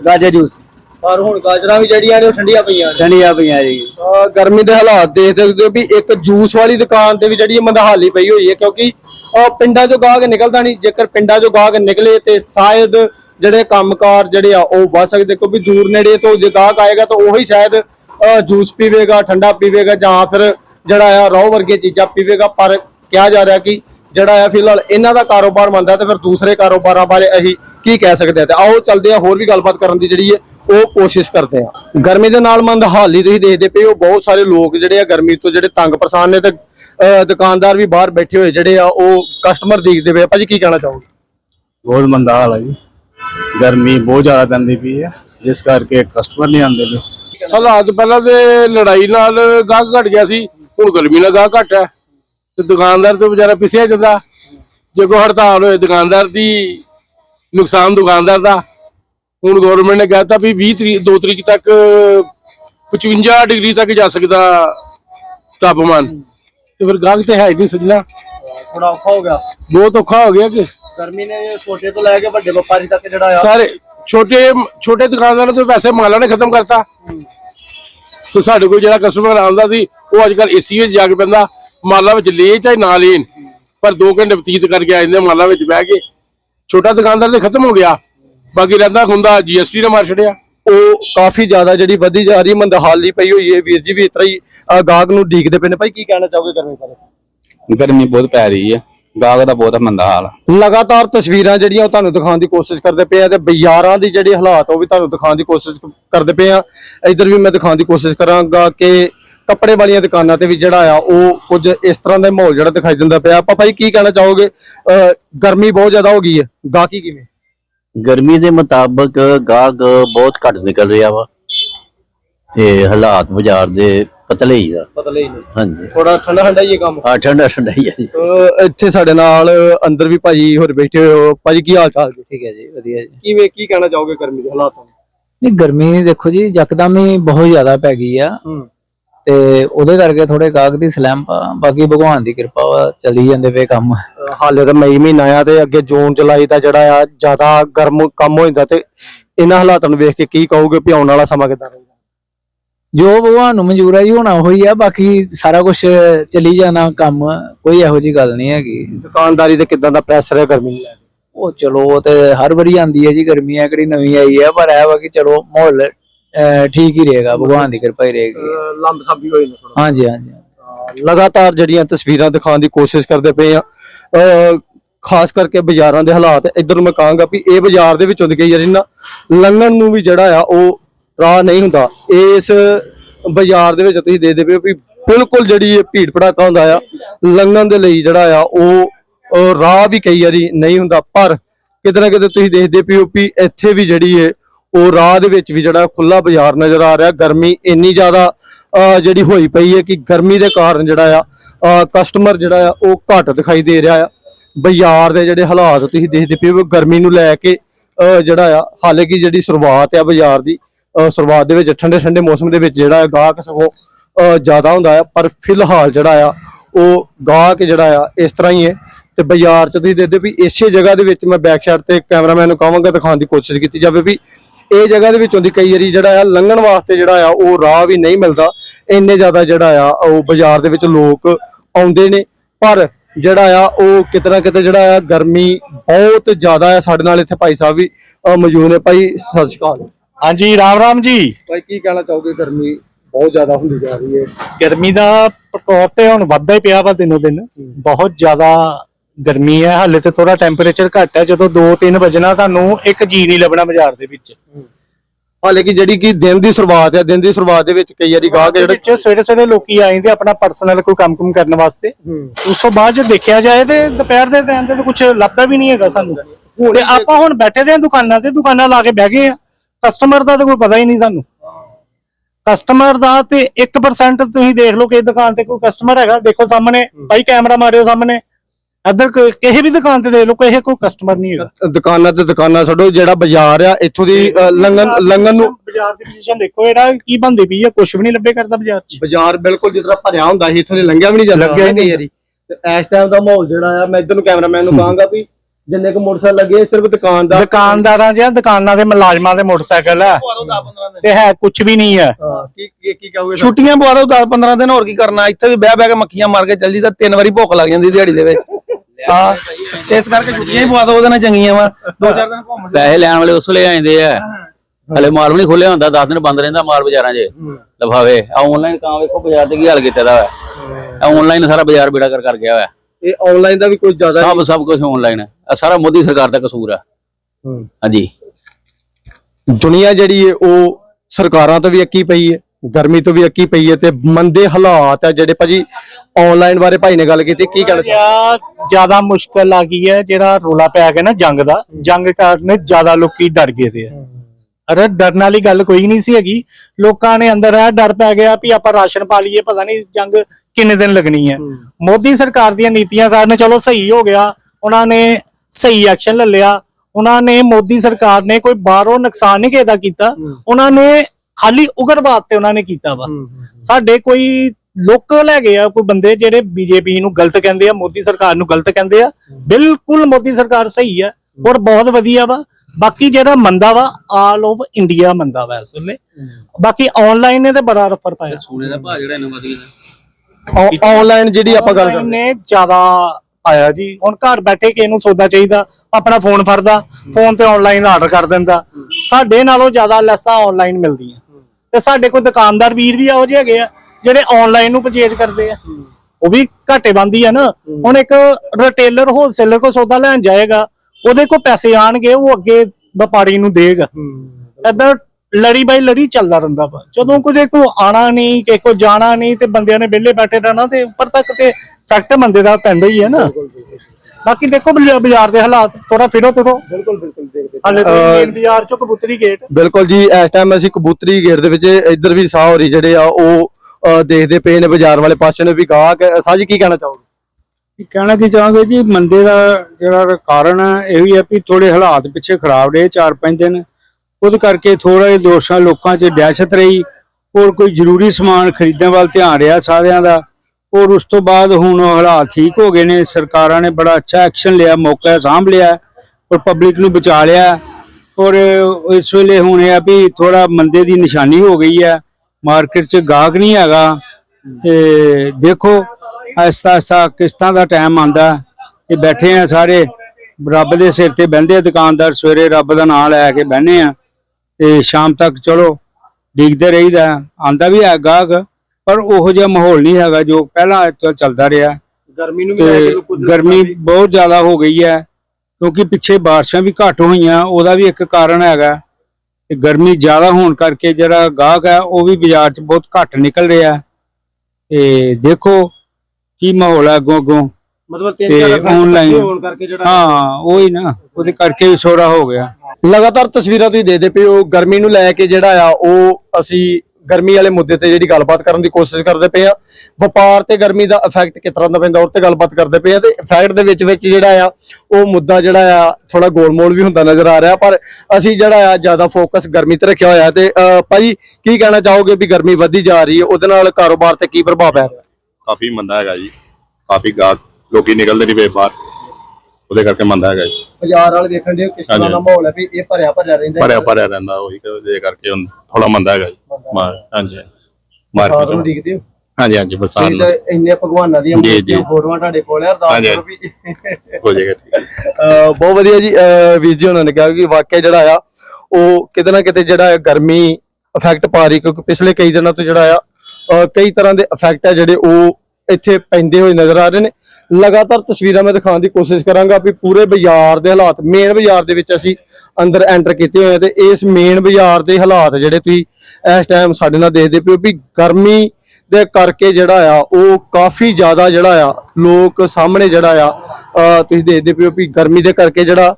ਗਾਜਰ ਜੂਸ। ਪਰ ਹੁਣ ਗਾਜਰਾਂ ਵੀ ਜਿਹੜੀਆਂ ਨੇ ਉਹ ਠੰਡੀਆਂ ਪਈਆਂ ਨੇ। ਧਨੀਆ ਪਈਆਂ ਜੀ। ਅਹ ਗਰਮੀ ਦੇ ਹਾਲਾਤ ਦੇਖ ਸਕਦੇ ਹੋ ਵੀ ਇੱਕ ਜੂਸ ਵਾਲੀ ਦੁਕਾਨ ਤੇ ਵੀ ਜਿਹੜੀ ਮੰਦਹਾਲੀ ਪਈ ਹੋਈ ਹੈ ਕਿਉਂਕਿ ਅਹ ਪਿੰਡਾਂ ਚੋਂ ਗਾਹਕ ਨਿਕਲਦਾ ਨਹੀਂ। ਜੇਕਰ ਪਿੰਡਾਂ ਚੋਂ ਗਾਹਕ ਨਿਕਲੇ ਤੇ ਸ਼ਾਇਦ ਜਿਹੜੇ ਕੰਮਕਾਰ ਜਿਹੜੇ ਆ ਉਹ ਵੱਧ ਸਕਦੇ ਕਿਉਂਕਿ ਦੂਰ ਨੇੜੇ ਤੋਂ ਜੇ ਗਾਹਕ ਆਏਗਾ ਤਾਂ ਉਹੀ ਸ਼ਾਇਦ ਅਹ ਜੂਸ ਪੀਵੇਗਾ ਠੰਡਾ ਪੀਵੇਗਾ ਜਾਂ ਫਿਰ ਜਿਹੜਾ ਆ ਰੋਹ ਵਰਗੀਆਂ ਚੀਜ਼ਾਂ ਪੀਵੇਗਾ। ਪਰ ਕਿਹਾ ਜਾ ਰਿਹਾ ਕਿ ਜਿਹੜਾ ਆ ਫਿਲਹਾਲ ਇਹਨਾਂ ਦਾ ਕਾਰੋਬਾਰ ਮੰਦਾ ਤੇ ਫਿਰ ਦੂਸਰੇ ਕਾਰੋਬਾਰਾਂ ਬਾਰੇ ਅਸੀਂ ਕੀ ਕਹਿ ਸਕਦੇ ਆ? ਤੇ ਆਓ ਚੱਲਦੇ ਆ ਹੋਰ ਵੀ ਗੱਲਬਾਤ ਕਰਨ ਦੀ ਜਿਹੜੀ ਹੈ ਉਹ ਕੋਸ਼ਿਸ਼ ਕਰਦੇ ਆ। ਗਰਮੀ ਦੇ ਨਾਲ ਮੰਦ ਹਾਲੀ ਤੁਸੀਂ ਦੇਖਦੇ ਪਏ ਹੋ ਬਹੁਤ ਸਾਰੇ ਲੋਕ ਜਿਹੜੇ ਆ ਗਰਮੀ ਤੋਂ ਜਿਹੜੇ ਤੰਗ ਪਰੇਸ਼ਾਨ ਨੇ ਤੇ ਦੁਕਾਨਦਾਰ ਵੀ ਬਾਹਰ ਬੈਠੇ ਹੋਏ ਜਿਹੜੇ ਆ ਉਹ ਕਸਟਮਰ ਦੇਖਦੇ ਪਏ ਆ। ਭਾਜੀ ਕੀ ਕਹਿਣਾ ਚਾਹੋਗੇ? ਬਹੁਤ ਮੰਦਾ ਹਾਲ ਹੈ ਜੀ। ਗਰਮੀ ਬਹੁਤ ਜ਼ਿਆਦਾ ਪੈਂਦੀ ਪਈ ਹੈ ਜਿਸ ਕਰਕੇ ਕਸਟਮਰ ਨਹੀਂ ਆਉਂਦੇ ਪਏ। ਹਾਲਾਤ ਪਹਿਲਾਂ ਤੇ ਲੜਾਈ ਨਾਲ ਗਾਹਕ ਘਟ ਗਿਆ ਸੀ ਹੁਣ ਗਰਮੀ ਨਾਲ ਗਾਹਕ ਘਟ ਹੈ ਤੇ ਦੁਕਾਨਦਾਰ ਤੇ ਵਿਚਾਰਾ ਪਿਸਿਆ ਜਾਂਦਾ। ਜੇ ਕੋਈ ਹੜਤਾਲ ਹੋਏ ਦੁਕਾਨਦਾਰ ਦੀ ਨੁਕਸਾਨ ਦੁਕਾਨਦਾਰ ਦਾ। ਹੁਣ ਗਵਰਨਮੈਂਟ ਨੇ ਕਹਿਤਾ ਵੀ 20 ਤਰੀਕ 2 ਤਰੀਕ ਤੱਕ 55 ਡਿਗਰੀ ਤੱਕ ਜਾ ਸਕਦਾ ਤਾਪਮਾਨ। ਤੇ ਫਿਰ ਗਾਹਕ ਤੇ ਹੈ ਹੀ ਨਹੀਂ ਸਜਣਾ ਥੋੜਾ ਔਖਾ ਹੋ ਗਿਆ। ਬਹੁਤ ਔਖਾ ਹੋ ਗਿਆ ਕਿ ਗਰਮੀ ਨੇ ਛੋਟੇ ਤੋਂ ਲੈ ਕੇ ਵੱਡੇ ਵਪਾਰੀ ਤੱਕ ਜਿਹੜਾ ਸਾਰੇ ਛੋਟੇ ਛੋਟੇ ਦੁਕਾਨਦਾਰਾਂ ਤੋਂ ਵੈਸੇ ਮਾਲਾਂ ਨੇ ਖਤਮ ਕਰਤਾ। ਤੇ ਸਾਡੇ ਕੋਲ ਜਿਹੜਾ ਕਸਟਮਰ ਆਉਂਦਾ ਸੀ ਉਹ ਅੱਜ ਕੱਲ ਏਸੀ ਵਿੱਚ ਜਾ ਕੇ ਪੈਂਦਾ ਮਾਲਾਂ ਵਿੱਚ ਲੈ ਚਾਹੇ ਨਾ ਲੈਣ। ਪਰ 2 ਘੰਟੇ ਬਤੀਤ ਕਰਕੇ ਆ ਜਾਂਦੇ ਮਾਲਾਂ ਵਿੱਚ ਬਹਿ ਕੇ। ਛੋਟਾ ਦੁਕਾਨਦਾਰ ਤੇ ਖਤਮ ਹੋ ਗਿਆ। ਬਾਕੀ ਰਹਿੰਦਾ ਖੁੰਦਾ ਜੀਐਸਟੀ ਨੇ ਮਾਰ ਛੜਿਆ ਉਹ ਕਾਫੀ ਜ਼ਿਆਦਾ ਜਿਹੜੀ ਵਧੀ ਜਾ ਰਹੀ ਮੰਦਹਾਲੀ ਪਈ ਹੋਈ ਹੈ ਵੀਰ ਜੀ ਵੀ ਇਸ ਤਰ੍ਹਾਂ ਹੀ ਗਾਹਕ ਨੂੰ ਡੀਕਦੇ ਪਏ ਨੇ। ਭਾਈ ਕੀ ਕਹਿਣਾ ਚਾਹੋਗੇ ਗਰਮੀ ਬਾਰੇ? ਗਰਮੀ ਬਹੁਤ ਪੈ ਰਹੀ ਹੈ ਗਾਹਕ ਦਾ ਬਹੁਤ ਮੰਦਾ ਹਾਲ ਆ। ਲਗਾਤਾਰ ਤਸਵੀਰਾਂ ਜਿਹੜੀਆਂ ਉਹ ਤੁਹਾਨੂੰ ਦਿਖਾਉਣ ਦੀ ਕੋਸ਼ਿਸ਼ ਕਰਦੇ ਪਏ ਆ ਤੇ ਬਾਜ਼ਾਰਾਂ ਦੀ ਜਿਹੜੀ ਹਾਲਾਤ ਉਹ ਵੀ ਤੁਹਾਨੂੰ ਦਿਖਾਉਣ ਦੀ ਕੋਸ਼ਿਸ਼ ਕ- ਕਰਦੇ ਪਏ ਆ। ਇਧਰ ਵੀ ਮੈਂ ਦਿਖਾਉਣ ਦੀ ਕੋਸ਼ਿਸ਼ ਕਰਾਂਗਾ ਕਿ ਕੱਪੜੇ ਵਾਲੀਆਂ ਦੁਕਾਨਾਂ ਤੇ ਵੀ ਜਿਹੜਾ ਆ ਉਹ ਕੁਝ ਇਸ ਤਰ੍ਹਾਂ ਦਾ ਮਾਹੌਲ ਜਿਹੜਾ ਦਿਖਾਈ ਦਿੰਦਾ ਪਿਆ। ਆਪਾਂ ਭਾਈ ਕੀ ਕਹਿਣਾ ਚਾਹੋਗੇ? ਗਰਮੀ ਬਹੁਤ ਜ਼ਿਆਦਾ ਹੋ ਗਈ ਹੈ। ਗਾਹਕੀ ਕਿਵੇਂ? ਗਰਮੀ ਦੇ ਮੁਤਾਬਕ ਗਾਹਕ ਬਹੁਤ ਘੱਟ ਨਿਕਲ ਰਿਹਾ ਵਾ। ਤੇ ਹਾਲਾਤ ਬਾਜ਼ਾਰ ਦੇ ਪਤਲੇ ਹੀ ਆ। ਪਤਾ ਲਈ ਨਹੀਂ ਹਾਂਜੀ। ਥੋੜਾ ਠੰਡਾ ਠੰਡਾ ਹੀ ਇਹ ਕੰਮ। ਆ ਠੰਡਾ ਠੰਡਾ ਹੀ ਆ ਜੀ। ਇੱਥੇ ਸਾਡੇ ਨਾਲ ਅੰਦਰ ਵੀ ਭਾਜੀ ਹੋਰ ਬੈਠੇ ਹੋ। ਭਾਜੀ ਕੀ ਹਾਲ ਚਾਲ? ਜੀ ਠੀਕ ਹੈ ਜੀ ਵਧੀਆ ਜੀ। ਕਿਵੇਂ ਕੀ ਕਹਿਣਾ ਚਾਹੋਗੇ ਗਰਮੀ ਦੇ ਹਾਲਾਤਾਂ ਨਹੀਂ ਗਰਮੀ ਦੇਖੋ ਜੀ ਯਕਦਮ ਹੀ ਬਹੁਤ ਜ਼ਿਆਦਾ ਪੈ ਗਈ ਆ। ਹੂੰ। ਤੇ ਉਹਦੇ ਕਰਕੇ ਥੋੜੇ ਗਾਹਕ ਦੀ ਸਲੈਂਪ ਆ ਬਾਕੀ ਭਗਵਾਨ ਦੀ ਕਿਰਪਾ ਵਾ ਚੱਲੀ ਜਾਂਦੇ ਪਏ ਕੰਮ। ਹਾਲੇ ਤਾਂ ਮਈ ਮਹੀਨਾ ਆ ਤੇ ਅੱਗੇ ਜੂਨ ਜੁਲਾਈ ਦਾ ਜਿਹੜਾ ਆ ਜ਼ਿਆਦਾ ਗਰਮ ਕੰਮ ਹੋ ਜਾਂਦਾ ਤੇ ਇਹਨਾਂ ਹਾਲਾਤਾਂ ਨੂੰ ਵੇਖ ਕੇ ਕੀ ਕਹੋਗੇ ਵੀ ਆਉਣ ਵਾਲਾ ਸਮਾਂ ਕਿੱਦਾਂ ਰਹੇਗਾ? ਜੋ ਭਗਵਾਨ ਨੂੰ ਮਨਜ਼ੂਰ ਹੈ ਜੀ ਹੋਣਾ ਹੋਈ ਆ ਬਾਕੀ ਸਾਰਾ ਕੁਝ ਚੱਲੀ ਜਾਣਾ ਕੰਮ ਕੋਈ ਇਹੋ ਜੀ ਗੱਲ ਨਹੀਂ ਹੈਗੀ। ਦੁਕਾਨਦਾਰੀ ਤੇ ਕਿੱਦਾਂ ਦਾ ਪ੍ਰੈਸ਼ਰ ਹੈ ਗਰਮੀ ਨੂੰ ਲੈ ਕੇ? ਉਹ ਚਲੋ ਉਹ ਤੇ ਹਰ ਵਾਰੀ ਆਂਦੀ ਹੈ ਜੀ ਗਰਮੀ ਆ ਕਿਹੜੀ ਨਵੀਂ ਆਈ ਹੈ ਪਰ ਇਹ ਵਾ ਕਿ ਚਲੋ ਮਾਹੌਲ ਠੀਕ ਹੀ ਰਹੇਗਾ ਭਗਵਾਨ ਦੀ ਕਿਰਪਾ ਹੀ ਰਹੇਗੀ। ਲੰਬ ਸਾਬੀ ਹੋਈ ਨਾ ਥੋੜਾ ਹਾਂਜੀ ਹਾਂਜੀ। ਲਗਾਤਾਰ ਜਿਹੜੀਆਂ ਤਸਵੀਰਾਂ ਦਿਖਾਉਣ ਦੀ ਕੋਸ਼ਿਸ਼ ਕਰਦੇ ਪਏ ਆ ਅਹ ਖਾਸ ਕਰਕੇ ਬਾਜ਼ਾਰਾਂ ਦੇ ਹਾਲਾਤ ਇੱਧਰ ਮੈਂ ਕਹਾਂਗਾ ਵੀ ਇਹ ਬਾਜ਼ਾਰ ਦੇ ਵਿੱਚੋਂ ਦੀ ਕਈ ਵਾਰੀ ਨਾ ਲੰਘਣ ਨੂੰ ਵੀ ਜਿਹੜਾ ਆ ਉਹ ਰਾਹ ਨਹੀਂ ਹੁੰਦਾ। ਇਸ ਬਾਜ਼ਾਰ ਦੇ ਵਿੱਚ ਤੁਸੀਂ ਦੇਖਦੇ ਪਏ ਹੋ ਵੀ ਬਿਲਕੁਲ ਜਿਹੜੀ ਇਹ ਭੀੜ ਭੜਾਕਾ ਹੁੰਦਾ ਆ ਲੰਘਣ ਦੇ ਲਈ ਜਿਹੜਾ ਆ ਉਹ ਰਾਹ ਵੀ ਕਈ ਵਾਰੀ ਨਹੀਂ ਹੁੰਦਾ। ਪਰ ਕਿਤੇ ਨਾ ਕਿਤੇ ਤੁਸੀਂ ਦੇਖਦੇ ਪਏ ਹੋ ਵੀ ਇੱਥੇ ਵੀ ਜਿਹੜੀ ਹੈ ਉਹ ਰਾਹ ਦੇ ਵਿੱਚ ਵੀ ਜਿਹੜਾ ਖੁੱਲਾ ਬਾਜ਼ਾਰ ਨਜ਼ਰ ਆ ਰਿਹਾ। ਗਰਮੀ ਇੰਨੀ ਜ਼ਿਆਦਾ ਜਿਹੜੀ ਹੋਈ ਪਈ ਹੈ ਕਿ ਗਰਮੀ ਦੇ ਕਾਰਨ ਜਿਹੜਾ ਆ ਕਸਟਮਰ ਜਿਹੜਾ ਆ, ਉਹ ਘੱਟ ਦਿਖਾਈ ਦੇ ਰਿਹਾ ਆ। ਬਾਜ਼ਾਰ ਦੇ ਜਿਹੜੇ ਹਾਲਾਤ ਤੁਸੀਂ ਦੇਖਦੇ ਪਏ ਹੋ ਗਰਮੀ ਨੂੰ ਲੈ ਕੇ ਜਿਹੜਾ ਆ, ਹਾਲੇ ਕਿ ਜਿਹੜੀ ਸ਼ੁਰੂਆਤ ਆ ਬਾਜ਼ਾਰ ਦੀ ਸ਼ੁਰੂਆਤ ਦੇ ਵਿੱਚ ਠੰਡੇ ਠੰਡੇ ਮੌਸਮ ਦੇ ਵਿੱਚ ਜਿਹੜਾ ਗਾਹਕ ਸਗੋਂ ਜ਼ਿਆਦਾ ਹੁੰਦਾ ਆ। ਪਰ ਫਿਲਹਾਲ ਜਿਹੜਾ ਆ, ਉਹ ਗਾਹਕ ਜਿਹੜਾ ਆ, ਇਸ ਤਰ੍ਹਾਂ ਹੀ ਹੈ। ਤੇ ਬਾਜ਼ਾਰ ਚ ਤੁਸੀਂ ਦੇਖਦੇ ਵੀ ਇਸੇ ਜਗ੍ਹਾ ਦੇ ਵਿੱਚ ਮੈਂ ਬੈਕ ਸਾਈਡ ਤੇ ਕੈਮਰਾਮੈਨ ਨੂੰ ਕਹਾਂਗਾ, ਦਿਖਾਉਣ ਦੀ ਕੋਸ਼ਿਸ਼ ਕੀਤੀ ਜਾਵੇ ਵੀ ਇਹ ਜਗ੍ਹਾ ਦੇ ਵਿੱਚੋਂ ਦੀ ਕਈ ਵਾਰੀ ਜਿਹੜਾ ਆ ਲੰਘਣ ਵਾਸਤੇ ਜਿਹੜਾ ਆ ਉਹ ਰਾਹ ਵੀ ਨਹੀਂ ਮਿਲਦਾ। ਇੰਨੇ ਜ਼ਿਆਦਾ ਜਿਹੜਾ ਆ ਉਹ ਬਾਜ਼ਾਰ ਦੇ ਵਿੱਚ ਲੋਕ ਆਉਂਦੇ ਨੇ। ਪਰ ਜਿਹੜਾ ਆ ਉਹ ਕਿਤੇ ਨਾ ਕਿਤੇ ਜਿਹੜਾ ਆ ਗਰਮੀ ਬਹੁਤ ਜ਼ਿਆਦਾ ਆ। ਸਾਡੇ ਨਾਲ ਇੱਥੇ ਭਾਈ ਸਾਹਿਬ ਵੀ ਮੌਜੂਦ ਨੇ। ਭਾਈ ਸਤਿ ਸ਼੍ਰੀ ਅਕਾਲ। ਹਾਂਜੀ ਰਾਮ ਰਾਮ ਜੀ। ਭਾਈ ਕੀ ਕਹਿਣਾ ਚਾਹੋਗੇ? ਗਰਮੀ ਬਹੁਤ ਜ਼ਿਆਦਾ ਹੁੰਦੀ ਜਾ ਰਹੀ ਹੈ। ਗਰਮੀ ਦਾ ਪ੍ਰਕੋਪ ਤੇ ਹੁਣ ਵੱਧਦਾ ਹੀ ਪਿਆ ਵਾ ਦਿਨੋ ਦਿਨ। ਬਹੁਤ ਜ਼ਿਆਦਾ ਗਰਮੀ ਹੈ ਹਾਲੇ ਤੇ ਥੋੜਾ ਟੈਂਪਰੇਚਰ ਘੱਟ ਹੈ ਜਦੋਂ 2-3 ਵਜਣਾ ਤੁਹਾਨੂੰ ਇੱਕ ਜੀ ਨਹੀਂ ਲੱਭਣਾ ਬਾਜ਼ਾਰ ਦੇ ਵਿੱਚ। ਹਾਲੇ ਕਿ ਜਿਹੜੀ ਕਿ ਦਿਨ ਦੀ ਸ਼ੁਰੂਆਤ ਹੈ ਦਿਨ ਦੀ ਸ਼ੁਰੂਆਤ ਦੇ ਵਿੱਚ ਕਈ ਵਾਰੀ ਗਾਹਕ ਜਿਹੜੇ ਵਿੱਚ ਸਵੇਰੇ ਸਵੇਰੇ ਲੋਕੀ ਆ ਜਾਂਦੇ ਆਪਣਾ ਪਰਸਨਲ ਕੋਈ ਕੰਮ-ਕੁਮ ਕਰਨ ਵਾਸਤੇ। ਉਸ ਤੋਂ ਬਾਅਦ ਜੇ ਦੇਖਿਆ ਜਾਏ ਤੇ ਦੁਪਹਿਰ ਦੇ ਟਾਈਮ ਤੇ ਕੁਝ ਲੱਭਦਾ ਵੀ ਨਹੀਂ ਹੈਗਾ ਸਾਨੂੰ। ਤੇ ਆਪਾਂ ਹੁਣ ਬੈਠੇ ਦੇ ਦੁਕਾਨਾਂ ਤੇ ਦੁਕਾਨਾਂ ਲਾ ਕੇ ਬਹਿ ਗਏ ਆ। ਕਸਟਮਰ ਦਾ ਤਾਂ ਕੋਈ ਪਤਾ ਹੀ ਨਹੀਂ ਸਾਨੂੰ। ਕਸਟਮਰ ਦਾ ਤੇ 1% ਤੁਸੀਂ ਦੇਖ ਲਓ ਕਿ ਦੁਕਾਨ ਤੇ ਕੋਈ ਕਸਟਮਰ ਹੈਗਾ ਦੇਖੋ ਸਾਹਮਣੇ ਭਾਈ ਕੈਮਰਾ ਮਾਰਿਓ ਸਾਹਮਣੇ। ਇੱਧਰ ਕੋਈ- ਕਿਸੇ ਵੀ ਦੁਕਾਨ ਤੇ ਦੇਖ ਲਓ ਕਿਸੇ ਕੋਈ ਕਸਟਮਰ ਨਹੀਂ ਹੈਗਾ। ਦੁਕਾਨਾਂ ਤੇ ਦੁਕਾਨਾਂ ਛੱਡੋ ਜਿਹੜਾ ਬਾਜ਼ਾਰ ਆ ਇੱਥੋਂ ਦੀ ਅਹ, ਲੰਘਣ ਲੰਘਣ ਨੂੰ ਬਾਜ਼ਾਰ ਦੀ ਪੋਜੀਸ਼ਨ ਦੇਖੋ ਇਹਦਾ ਕੀ ਬੰਦੀ ਪਈ ਹੈ ਕੁਝ ਵੀ ਨਹੀਂ ਲੱਭੇ ਕਰਦਾ ਬਾਜ਼ਾਰ 'ਚ। ਬਾਜ਼ਾਰ ਬਿਲਕੁਲ ਜਿਸ ਤਰ੍ਹਾਂ ਭਰਿਆ ਹੁੰਦਾ ਸੀ ਇੱਥੋਂ ਦੀ ਲੰਘਿਆ ਵੀ ਨਹੀਂ ਜਾਂਦਾ ਲੰਘਿਆ ਹੀ ਨਹੀਂ। ਵਾਰੀ। ਤੇ ਇਸ ਟਾਈਮ ਦਾ ਮਾਹੌਲ ਜਿਹੜਾ ਆ ਮੈਂ ਇੱਧਰ ਨੂੰ ਕੈਮਰਾਮੈਨ ਨੂੰ ਕਹਾਂਗਾ ਵੀ ਜਿੰਨੇ ਕੁ ਮੋਟਰਸਾਈਕਲ ਲੱਗੇ ਸਿਰਫ ਦੁਕਾਨਦਾਰ ਦੁਕਾਨਦਾਰਾਂ ਜਾਂ ਦੁਕਾਨਾਂ ਦੇ ਮੁਲਾਜ਼ਮਾਂ ਦੇ ਮੋਟਰਸਾਈਕਲ ਹੈ ਤੇ ਹੈ ਕੁਝ ਵੀ ਨਹੀਂ ਹੈ ਹਾਂ, ਕੀ ਕੀ ਕੀ ਕਹੋਗੇ ਛੁੱਟੀਆਂ ਪਵਾ ਲਓ 10 15 ਦਿਨ ਹੋਰ ਕੀ ਕਰਨਾ? ਇੱਥੇ ਵੀ ਬਹਿ ਬਹਿ ਕੇ ਮੱਖੀਆਂ ਮਾਰ ਕੇ ਚੱਲ ਜੀ ਤਾਂ ਤਿੰਨ ਵਾਰੀ ਭੁੱਖ ਲੱਗ ਜਾਂਦੀ ਦਿਹਾੜੀ ਦੇ ਵਿੱਚ। ਹਾਂ ਇਸ ਕਰਕੇ ਛੁੱਟੀਆਂ ਹੀ ਪਵਾ ਦੋ ਉਹਦੇ ਨਾਲ ਚੰਗੀਆਂ ਵਾ। ਦੋ ਚਾਰ ਦਿਨ ਘੁੰਮ ਪੈਸੇ ਲੈਣ ਵਾਲੇ ਉਸ ਵੇਲੇ ਆ ਜਾਂਦੇ ਆ। ਹਲੇ ਮਾਲ ਵੀ ਨਹੀਂ ਖੁੱਲਿਆ ਹੁੰਦਾ 10 ਦਿਨ ਬੰਦ ਰਹਿੰਦਾ ਮਾਲ ਬਾਜ਼ਾਰਾਂ 'ਚ। ਲਫਾਵੇ ਆ ਆਨਲਾਈਨ ਕਾਂ ਵੇਖੋ ਬਾਜ਼ਾਰ ਤੇ ਕੀ ਹਾਲ ਕੀਤਾ ਦਾ ਵਾ। ਆਨਲਾਈਨ ਸਾਰਾ ਬਾਜ਼ਾਰ ਬੇੜਾ ਕਰ ਕਰ ਗਿਆ ਵਾ। ਇਹ ਆਨਲਾਈਨ ਦਾ ਵੀ ਕੁਝ ਜ਼ਿਆਦਾ ਸਭ ਸਭ ਕੁਝ ਆਨਲਾਈਨ ਹੈ ਆ ਸਾਰਾ ਮੋਦੀ ਸਰਕਾਰ ਦਾ ਕਸੂਰ ਆ। ਹੂੰ। ਹਾਂਜੀ। ਦੁਨੀਆ ਜਿਹੜੀ ਹੈ ਉਹ ਸਰਕਾਰਾਂ ਤੋਂ ਵੀ ਅੱਕੀ ਪਈ ਹੈ ਗਰਮੀ ਤੋਂ ਵੀ ਅੱਕੀ ਪਈ ਹੈ ਤੇ ਮੰਦੇ ਹਾਲਾਤ ਆ ਜਿਹੜੇ ਭਾਜੀ ਆਨਲਾਈਨ ਬਾਰੇ ਭਾਈ ਨੇ ਗੱਲ ਕੀਤੀ ਕੀ? ਜਾਂ ਜ਼ਿਆਦਾ ਮੁਸ਼ਕਲ ਆ ਗਈ ਹੈ ਜਿਹੜਾ ਰੋਲਾ ਪੈ ਗਿਆ ਨਾ ਜੰਗ ਦਾ ਜੰਗ ਕਾਰਨ ਜ਼ਿਆਦਾ ਲੋਕੀ ਡਰ ਗਏ ਸੀ। ਅਰੇ ਡਰਨ ਵਾਲੀ ਗੱਲ ਕੋਈ ਨਹੀਂ ਸੀ ਹੈਗੀ। ਲੋਕਾਂ ਨੇ ਅੰਦਰ ਆ ਡਰ ਪੈ ਗਿਆ ਵੀ ਆਪਾਂ ਰਾਸ਼ਨ ਪਾ ਲਈਏ ਪਤਾ ਨਹੀਂ ਜੰਗ ਕਿੰਨੇ ਦਿਨ ਲੱਗਣੀ ਹੈ। ਮੋਦੀ ਸਰਕਾਰ ਦੀਆਂ ਨੀਤੀਆਂ ਕਾਰਨ ਚਲੋ ਸਹੀ ਹੋ ਗਿਆ ਉਹਨਾਂ ਨੇ ਸਹੀ ਐਕਸ਼ਨ ਲੈ ਲਿਆ। ਉਹਨਾਂ ਨੇ ਮੋਦੀ ਸਰਕਾਰ ਨੇ ਕੋਈ ਬਾਹਰੋਂ ਨੁਕਸਾਨ ਨਹੀਂ ਕੀਤਾ। ਉਹਨਾਂ ਨੇ ਖਾਲੀ ਉਗਰਵਾਦ ਤੇ ਉਹਨਾਂ ਨੇ ਕੀਤਾ ਵਾ। ਸਾਡੇ ਕੋਈ ਲੋਕਲ ਹੈਗੇ ਆ ਕੋਈ ਬੰਦੇ ਜਿਹੜੇ ਬੀਜੇਪੀ ਨੂੰ ਗਲਤ ਕਹਿੰਦੇ ਆ ਮੋਦੀ ਸਰਕਾਰ ਨੂੰ ਗਲਤ ਕਹਿੰਦੇ ਆ ਬਿਲਕੁਲ ਮੋਦੀ ਸਰਕਾਰ ਸਹੀ ਆ ਔਰ ਬਹੁਤ ਵਧੀਆ ਵਾ। ਬਾਕੀ ਜਿਹੜਾ ਮੰਦਾ ਵਾ ਆਲ ਓਵਰ ਇੰਡੀਆ ਮੰਦਾ ਵਾ ਇਸ ਵੇਲੇ। ਬਾਕੀ ਆਨਲਾਈਨ ਨੇ ਤੇ ਬੜਾ ਰਫਰ ਪਾਇਆ। ਸੋਨੇ ਦਾ ਭਾਅ ਜਿਹੜਾ ਇਹਨੂੰ ਵਧ ਗਿਆ। ਆਨਲਾਈਨ ਜਿਹੜੀ ਆਪਾਂ ਗੱਲ ਕਰਦੇ ਨੇ ਜ਼ਿਆਦਾ ਆਇਆ ਜੀ। ਹੁਣ ਘਰ ਬੈਠੇ ਕਿਸੇ ਨੂੰ ਸੌਦਾ ਚਾਹੀਦਾ ਆਪਣਾ ਫੋਨ ਫੜਦਾ ਫੋਨ ਤੇ ਆਨਲਾਈਨ ਆਰਡਰ ਕਰ ਦਿੰਦਾ। ਸਾਡੇ ਨਾਲੋਂ ਜ਼ਿਆਦਾ ਲੈਸਾਂ ਆਨਲਾਈਨ ਮਿਲਦੀਆਂ। ਤੇ ਸਾਡੇ ਕੋਲ ਦੁਕਾਨਦਾਰ ਵੀਰ ਵੀ ਇਹੋ ਜਿਹੇ ਹੈਗੇ ਆ ਜਿਹੜੇ ਆਨਲਾਈਨ ਨੂੰ ਪਰਚੇਜ ਕਰਦੇ ਆ। ਉਹ ਵੀ ਘਾਟੇ ਬੰਦੀ ਆ ਨਾ। ਹੁਣ ਇੱਕ ਰਿਟੇਲਰ ਹੋਲਸੇਲਰ ਕੋ ਸੌਦਾ ਲੈਣ ਜਾਏਗਾ ਉਹਦੇ ਕੋ ਪੈਸੇ ਆਣਗੇ ਉਹ ਅੱਗੇ ਵਪਾਰੀ ਨੂੰ ਦੇਗਾ। ਏਦਾਂ ਲੜੀ ਬਾਈ ਲੜੀ ਚੱਲਦਾ ਰਹਿੰਦਾ ਵਾ। ਜਦੋਂ ਕੋਈ ਕੋ ਆਣਾ ਨਹੀਂ ਕਿ ਕੋ ਜਾਣਾ ਨਹੀਂ ਤੇ ਬੰਦਿਆਂ ਨੇ ਵਿਹਲੇ ਬੈਠੇ ਰਹਿਣਾ ਤੇ ਉੱਪਰ ਤੱਕ ਤੇ ਫੈਕਟ ਬੰਦੇ ਦਾ ਪੈਂਦਾ ਹੀ ਹੈ ਨਾ। ਬਾਕੀ ਦੇਖੋ ਬਾਜ਼ਾਰ ਬਾਜ਼ਾਰ ਦੇ ਹਾਲਾਤ ਥੋੜਾ ਫਿਰੋ ਤੁਰੋ ਬਿਲਕੁਲ ਬਿਲਕੁਲ। ਦੇਖਦੇ ਹਾਲੇ ਤਾਂ ਮੇਨ ਬਾਜ਼ਾਰ ਚੋਂ ਕਬੂਤਰੀ ਗੇਟ। ਬਿਲਕੁਲ ਜੀ ਇਸ ਟਾਈਮ ਅਸੀਂ ਕਬੂਤਰੀ ਗੇਟ ਦੇ ਵਿੱਚ ਇੱਧਰ ਵੀ ਸਾਹ ਹੋ ਰਹੀ ਜਿਹੜੇ ਆ ਉਹ ਅ, ਦੇਖਦੇ ਪਏ ਨੇ ਬਾਜ਼ਾਰ ਵਾਲੇ ਪਾਸੇ ਨੇ ਵੀ ਗਾਹਕ। ਸਾਜੀ ਕੀ ਕਹਿਣਾ ਚਾਹੋਗੇ? ਕਹਿਣਾ ਕੀ ਚਾਹਾਂਗੇ ਜੀ ਮੰਦੇ ਦਾ ਜਿਹੜਾ ਕਾਰਨ ਹੈ ਇਹ ਵੀ ਹੈ ਵੀ ਥੋੜੇ ਹਾਲਾਤ ਪਿੱਛੇ ਖਰਾਬ ਰਹੇ 4-5 ਦਿਨ। ਉਹਦੇ ਕਰਕੇ ਥੋੜਾ ਜਿਹਾ ਦੋਸ਼ਾਂ ਲੋਕਾਂ 'ਚ ਦਹਿਸ਼ਤ ਰਹੀ। ਔਰ ਕੋਈ ਜ਼ਰੂਰੀ ਸਮਾਨ ਖਰੀਦਣ ਵੱਲ ਧਿਆਨ ਰਿਹਾ ਸਾਰਿਆਂ ਦਾ। ਔਰ ਉਸ ਤੋਂ ਬਾਅਦ ਹੁਣ ਹਾਲਾਤ ਠੀਕ ਹੋ ਗਏ ਨੇ। ਸਰਕਾਰਾਂ ਨੇ ਬੜਾ ਅੱਛਾ ਐਕਸ਼ਨ ਲਿਆ ਮੌਕਾ ਸਾਂਭ ਲਿਆ। ਔਰ ਪਬਲਿਕ ਨੂੰ ਬਚਾ ਲਿਆ। ਔਰ ਇਸ ਵੇਲੇ ਹੁਣ ਇਹ ਆ ਵੀ ਥੋੜਾ ਮੰਦੇ ਦੀ ਨਿਸ਼ਾਨੀ ਹੋ ਗਈ ਹੈ ਮਾਰਕੀਟ 'ਚ ਗਾਹਕ ਨਹੀਂ ਹੈਗਾ। ਤੇ ਦੇਖੋ ਆਹਿਸਤਾ ਆਹਿਸਤਾ ਕਿਸ਼ਤਾਂ ਦਾ ਟਾਈਮ ਆਂਦਾ ਤੇ ਬੈਠੇ ਆ ਸਾਰੇ। ਰੱਬ ਦੇ ਸਿਰ ਤੇ ਬਹਿੰਦੇ ਆ ਦੁਕਾਨਦਾਰ। ਸਵੇਰੇ ਰੱਬ ਦਾ ਨਾਮ ਲੈ ਕੇ ਬਹਿੰਦੇ ਆ। ਤੇ ਸ਼ਾਮ ਤੱਕ ਚਲੋ ਡੀਕਦੇ ਰਹੀਦਾ। ਆਂਦਾ ਵੀ ਹੈ ਗਾਹਕ ਪਰ ਉਹੋ ਜਿਹਾ ਮਾਹੌਲ ਨਹੀਂ ਹੈਗਾ ਜੋ ਪਹਿਲਾਂ ਚੱਲਦਾ ਰਿਹਾ। ਗਰਮੀ ਨੂੰ ਤੇ ਗਰਮੀ ਬਹੁਤ ਜ਼ਿਆਦਾ ਹੋ ਗਈ ਹੈ। ਕਿਉਂਕਿ ਪਿੱਛੇ ਬਾਰਿਸ਼ਾਂ ਵੀ ਘੱਟ ਹੋਈਆਂ ਉਹਦਾ ਵੀ ਇੱਕ ਕਾਰਨ ਹੈਗਾ। ਤੇ ਗਰਮੀ ਜ਼ਿਆਦਾ ਹੋਣ ਕਰਕੇ ਜਿਹੜਾ ਗਾਹਕ ਹੈ ਉਹ ਵੀ ਬਾਜ਼ਾਰ 'ਚ ਬਹੁਤ ਘੱਟ ਨਿਕਲ ਰਿਹਾ। ਤੇ ਦੇਖੋ ਕੀ ਮਾਹੌਲ ਹੈ ਅੱਗੋਂ ਅੱਗੋਂ। ਮਤਲਬ ਤਿੰਨ ਚਾਰ ਹੋਣ ਕਰਕੇ ਜਿਹੜਾ ਹਾਂ ਉਹੀ ਨਾ ਉਹਦੇ ਕਰਕੇ ਵੀ ਸੋਰਾ ਹੋ ਗਿਆ। ਲਗਾਤਾਰ ਤਸਵੀਰਾਂ ਤੁਸੀਂ ਦੇਖਦੇ ਪਏ ਹੋ ਗਰਮੀ ਨੂੰ ਲੈ ਕੇ ਜਿਹੜਾ ਆ ਉਹ ਅਸੀਂ ਗਰਮੀ ਵਾਲੇ ਮੁੱਦੇ ਤੇ ਜਿਹੜੀ ਗੱਲਬਾਤ ਕਰਨ ਦੀ ਕੋਸ਼ਿਸ਼ ਕਰਦੇ ਪਏ ਆ। ਵਪਾਰ ਤੇ ਗਰਮੀ ਦਾ ਇਫੈਕਟ ਕਿਸ ਤਰ੍ਹਾਂ ਦਾ ਪੈਂਦਾ, ਉਹ ਤੇ ਗੱਲਬਾਤ ਕਰਦੇ ਪਏ ਆ ਤੇ ਇਫੈਕਟ ਦੇ ਵਿੱਚ ਵਿੱਚ ਜਿਹੜਾ ਆ, ਉਹ ਮੁੱਦਾ ਜਿਹੜਾ ਆ ਥੋੜਾ ਗੋਲਮੋਲ ਵੀ ਹੁੰਦਾ ਨਜ਼ਰ ਆ ਰਿਹਾ, ਪਰ ਅਸੀਂ ਜਿਹੜਾ ਆ, ਜ਼ਿਆਦਾ ਫੋਕਸ ਗਰਮੀ ਤੇ ਰੱਖਿਆ ਹੋਇਆ ਤੇ ਭਾਈ ਕੀ ਕਹਿਣਾ ਚਾਹੋਗੇ ਵੀ ਗਰਮੀ ਵਧਦੀ ਜਾ ਰਹੀ ਹੈ? ਉਹਦੇ ਨਾਲ ਕਾਰੋਬਾਰ ਤੇ ਕੀ ਪ੍ਰਭਾਵ ਪੈ ਰਿਹਾ ਕਾਫੀ ਮੰਦਾ ਹੈਗਾ ਜੀ। ਕਾਫੀ ਗਾਹਕ ਲੋਕੀ ਨਿਕਲਦੇ ਨਹੀਂ ਪਏ ਬਾਹਰ। ਉਹਦੇ ਕਰਕੇ ਮੰਦਾ ਹੈਗਾ ਜੀ। ਬਾਜ਼ਾਰ ਵਾਲੇ ਦੇਖਣ ਦੇ ਕਿਸ ਤਰ੍ਹਾਂ ਦਾ ਮਾਹੌਲ ਹੈ ਵੀ ਇਹ ਭਰਿਆ ਭਰਿਆ ਰਹਿੰਦਾ ਭਰਿਆ ਭਰਿਆ ਰਹਿੰਦਾ ਉਹੀ ਉਹਦੇ ਕਰਕੇ ਹੁਣ ਥੋੜਾ ਮੰਦਾ ਹੈਗਾ ਜੀ। ਮਾ- ਹਾਂਜੀ। ਮਾਰਕੀਟ ਨੂੰ ਦੇਖਦੇ ਹੋ? ਹਾਂਜੀ ਹਾਂਜੀ ਬਰਸਾਤ ਨੂੰ। ਤਾਂ ਇੰਨੇ ਭਗਵਾਨਾਂ ਦੀਆਂ ਜੀ, ਮੂਰਤੀਆਂ ਜੀ। ਫੋਟੋਆਂ ਤੁਹਾਡੇ ਕੋਲ ਆ ਅਰਦਾਸ ਹਾਂਜੀ, ਕਰੋ ਵੀ। ਹੋ ਜਾਏਗਾ ਠੀਕ ਅਹ ਬਹੁਤ ਵਧੀਆ ਜੀ ਅਹ ਵੀਰ ਜੀ ਉਹਨਾਂ ਨੇ ਕਿਹਾ ਕਿ ਵਾਕਿਆ ਜਿਹੜਾ ਆ ਉਹ ਕਿਤੇ ਨਾ ਕਿਤੇ ਜਿਹੜਾ ਹੈ ਗਰਮੀ ਇਫੈਕਟ ਪਾ ਰਹੀ ਕਿਉਂਕਿ ਪਿਛਲੇ ਕਈ ਦਿਨਾਂ ਤੋਂ ਜਿਹੜਾ ਆ ਅਹ ਕਈ ਤਰ੍ਹਾਂ ਦੇ ਇਫੈਕਟ ਆ ਜਿਹੜੇ ਉਹ ਇੱਥੇ ਪੈਂਦੇ ਹੋਏ ਨਜ਼ਰ ਆ ਰਹੇ ਨੇ। ਲਗਾਤਾਰ ਤਸਵੀਰਾਂ ਮੈਂ ਦਿਖਾਉਣ ਦੀ ਕੋਸ਼ਿਸ਼ ਕਰਾਂਗਾ ਵੀ ਪੂਰੇ ਬਾਜ਼ਾਰ ਦੇ ਹਾਲਾਤ ਮੇਨ ਬਾਜ਼ਾਰ ਦੇ ਵਿੱਚ ਅਸੀਂ ਅੰਦਰ ਐਂਟਰ ਕੀਤੇ ਹੋਏ ਆ ਤੇ ਇਸ ਮੇਨ ਬਾਜ਼ਾਰ ਦੇ ਹਾਲਾਤ ਜਿਹੜੇ ਤੁਸੀਂ ਇਸ ਟਾਈਮ ਸਾਡੇ ਨਾਲ ਦੇਖਦੇ ਪਿਓ ਵੀ ਗਰਮੀ ਦੇ ਕਰਕੇ ਜਿਹੜਾ ਆ, ਉਹ ਕਾਫੀ ਜ਼ਿਆਦਾ ਜਿਹੜਾ ਆ, ਲੋਕ ਸਾਹਮਣੇ ਜਿਹੜਾ ਆ ਤੁਸੀਂ ਦੇਖਦੇ ਪਿਓ ਵੀ ਗਰਮੀ ਦੇ ਕਰਕੇ ਜਿਹੜਾ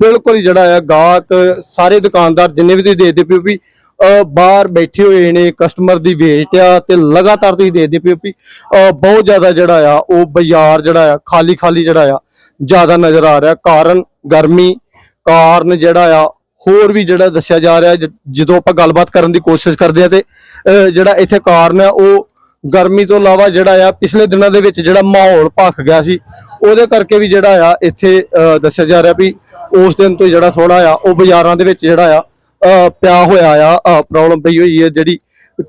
ਬਿਲਕੁਲ ਜਿਹੜਾ ਆ, ਗਾਹਕ ਸਾਰੇ ਦੁਕਾਨਦਾਰ ਜਿੰਨੇ ਵੀ ਤੁਸੀਂ ਦੇਖਦੇ ਪਿਓ ਵੀ ਬਾਹਰ ਬੈਠੇ ਹੋਏ ਨੇ ਕਸਟਮਰ ਦੀ ਵੇਟ ਆ ਤੇ ਲਗਾਤਾਰ ਤੁਸੀਂ ਦੇਖਦੇ ਪਿਓ ਵੀ ਬਹੁਤ ਜ਼ਿਆਦਾ ਜਿਹੜਾ ਆ, ਉਹ ਬਾਜ਼ਾਰ ਜਿਹੜਾ ਆ ਖਾਲੀ ਖਾਲੀ ਜਿਹੜਾ ਆ, ਜ਼ਿਆਦਾ ਨਜ਼ਰ ਆ ਰਿਹਾ। ਕਾਰਨ ਗਰਮੀ, ਕਾਰਨ ਜਿਹੜਾ ਆ, ਹੋਰ ਵੀ ਜਿਹੜਾ ਦੱਸਿਆ ਜਾ ਰਿਹਾ ਜਦੋਂ ਆਪਾਂ ਗੱਲਬਾਤ ਕਰਨ ਦੀ ਕੋਸ਼ਿਸ਼ ਕਰਦੇ ਆ ਤੇ ਜਿਹੜਾ ਇੱਥੇ ਕਾਰਨ ਆ, ਉਹ ਗਰਮੀ ਤੋਂ ਇਲਾਵਾ ਜਿਹੜਾ ਆ, ਪਿਛਲੇ ਦਿਨਾਂ ਦੇ ਵਿੱਚ ਜਿਹੜਾ ਮਾਹੌਲ ਭਖ ਗਿਆ ਸੀ, ਉਹਦੇ ਕਰਕੇ ਵੀ ਜਿਹੜਾ ਆ, ਇੱਥੇ ਦੱਸਿਆ ਜਾ ਰਿਹਾ ਵੀ ਉਸ ਦਿਨ ਤੋਂ ਜਿਹੜਾ ਥੋੜਾ ਆ, ਉਹ ਬਾਜ਼ਾਰਾਂ ਦੇ ਵਿੱਚ ਜਿਹੜਾ ਆ ਪਿਆ ਹੋਇਆ ਆ ਪ੍ਰੋਬਲਮ ਪਈ ਹੋਈ ਹੈ ਜਿਹੜੀ